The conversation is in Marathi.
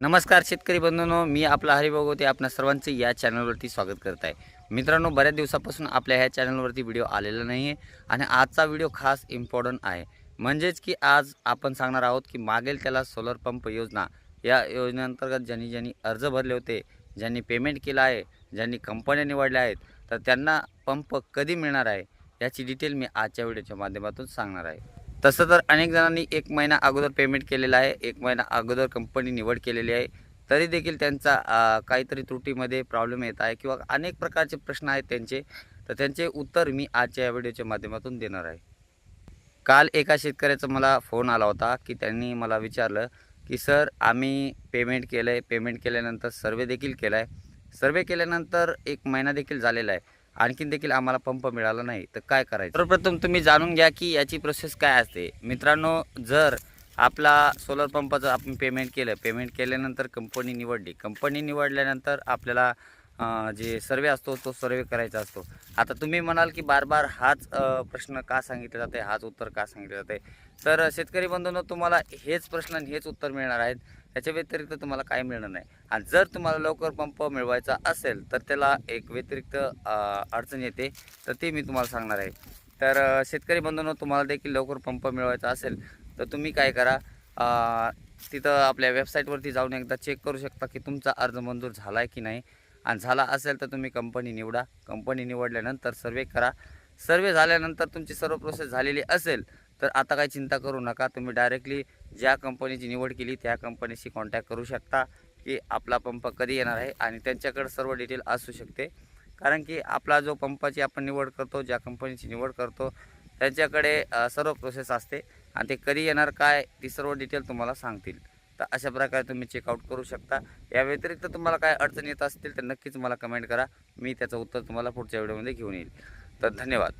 नमस्कार शेतकरी बंधूंनो मी आपला हरिभागवते आपणा सर्वांचे या चॅनलवरती स्वागत करत आहे मित्रांनो बऱ्याच दिवसापासून आपल्या ह्या चॅनलवरती व्हिडिओ आलेला नाही आहे आणि आजचा व्हिडिओ खास इम्पॉर्टंट आहे. म्हणजेच की आज आपण सांगणार आहोत की मागेल त्याला सोलर पंप योजना. या योजनेअंतर्गत ज्यांनी ज्यांनी अर्ज भरले होते ज्यांनी पेमेंट केलं आहे ज्यांनी कंपन्या निवडल्या आहेत तर त्यांना पंप कधी मिळणार आहे याची डिटेल मी आजच्या व्हिडिओच्या माध्यमातून सांगणार आहे. तसं तर अनेक जणांनी एक महिना अगोदर पेमेंट केलेलं आहे एक महिना अगोदर कंपनी निवड केलेली आहे. तरी देखील त्यांचा काहीतरी त्रुटीमध्ये प्रॉब्लेम येत आहे किंवा अनेक प्रकारचे प्रश्न आहेत त्यांचे. तर त्यांचे उत्तर मी आजच्या या व्हिडिओच्या माध्यमातून देणार आहे. काल एका शेतकऱ्याचा मला फोन आला होता की त्यांनी मला विचारलं की सर आम्ही पेमेंट केलं आहे पेमेंट केल्यानंतर सर्वे देखील केला आहे सर्वे केल्यानंतर एक महिना देखील झालेला आहे. आणखीन देखील आम्हाला पंप मिळाला नाही तर काय करायचं? सर्वप्रथम तुम्ही जाणून घ्या की याची प्रोसेस काय असते. मित्रांनो जर आपला सोलर पंपाचं आपण पेमेंट केलं पेमेंट केल्यानंतर कंपनी निवडली. कंपनी निवडल्यानंतर आपल्याला जे सर्वे असतो तो सर्वे करायचा असतो. आता तुम्ही म्हणाल की बार बार हाच प्रश्न का सांगितला जाते हाच उत्तर का सांगितलं जाते? तर शेतकरी बंधूंनो तुम्हाला हेच प्रश्न आणि हेच उत्तर मिळणार आहेत. ह्याच्या व्यतिरिक्त तुम्हाला काय मिळणार नाही. आणि जर तुम्हाला लवकर पंप मिळवायचा असेल तर त्याला एक व्यतिरिक्त अडचण येते. तर ते मी तुम्हाला सांगणार आहे. तर शेतकरी बंधूंनो तुम्हाला देखील लवकर पंप मिळवायचा असेल तर तुम्ही काय करा तिथं आपल्या वेबसाईटवरती जाऊन एकदा चेक करू शकता की तुमचा अर्ज मंजूर झाला आहे की नाही. आणि झाला असेल तर तुम्ही कंपनी निवडा. कंपनी निवडल्यानंतर सर्वे करा. सर्वे झाल्यानंतर तुमची सर्व प्रोसेस झालेली असेल तर आता काही चिंता करू नका. तुम्ही डायरेक्टली ज्या कंपनीची निवड केली त्या कंपनीशी कॉन्टॅक्ट करू शकता की आपला पंप कधी येणार आहे आणि त्यांच्याकडे सर्व डिटेल असू शकते. कारण की आपला जो पंपाची आपण निवड करतो ज्या कंपनीची निवड करतो त्यांच्याकडे सर्व प्रोसेस असते आणि ते कधी येणार काय ती सर्व डिटेल तुम्हाला सांगतील. तर अशा प्रकारे तुम्ही चेकआउट करू शकता. या व्यतिरिक्त तुम्हाला काय अडचण येत असतील तर नक्कीच मला कमेंट करा. मी त्याचं उत्तर तुम्हाला पुढच्या व्हिडिओमध्ये घेऊन येईल. तर धन्यवाद.